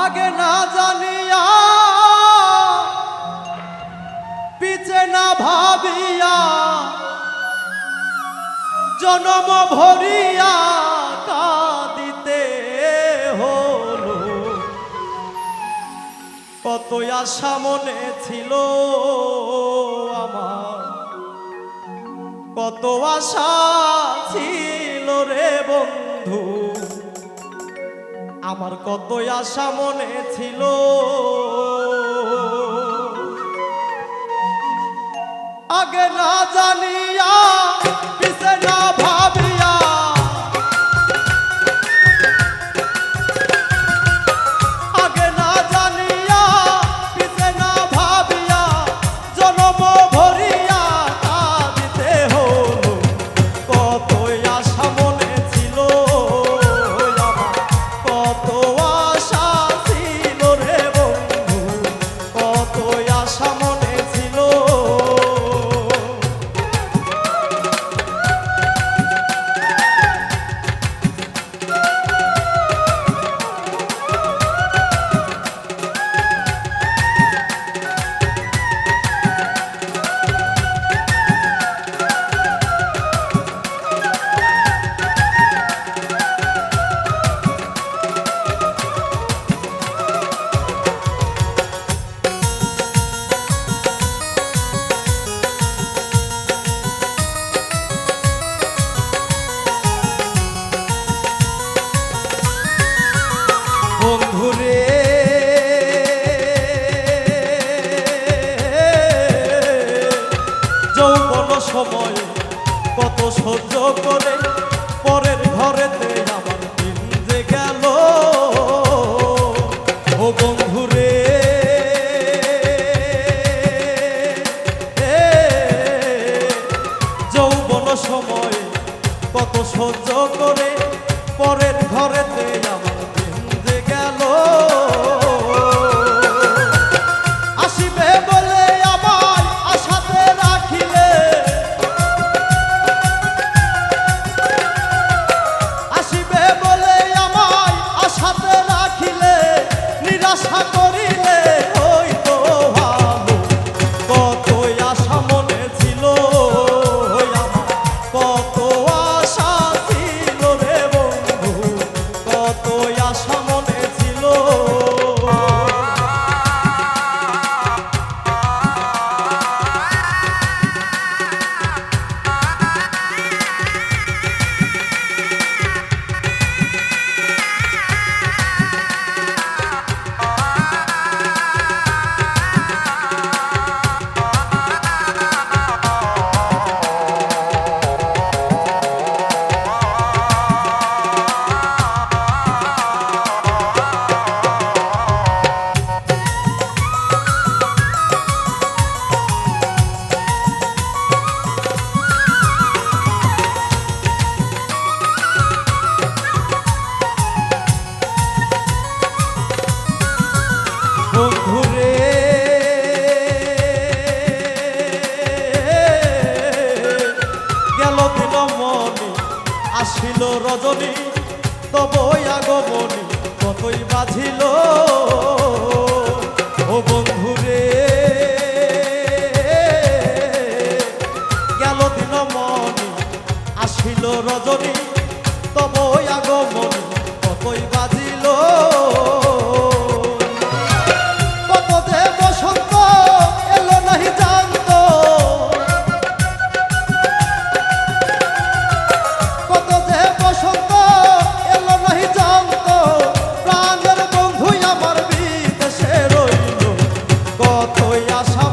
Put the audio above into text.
আগে না জানিয়া, পিছে না ভাবিয়া, জনম ভরিয়া কাঁদিতে হলো। কত আশা মনে ছিল আমার, কত আশা ছিল রে বন্ধু। আমার কত আশা মনে ছিল। আগে না জানিয়া পিছে না কত সহ্য করে? পরের ঘরেতে আমার দিন যে গেল। আসিল রজনী তবই আগমনী কতই বাজিল ও বন্ধু রে গেল দিন মনি আসিল রজনী ¡Gracias!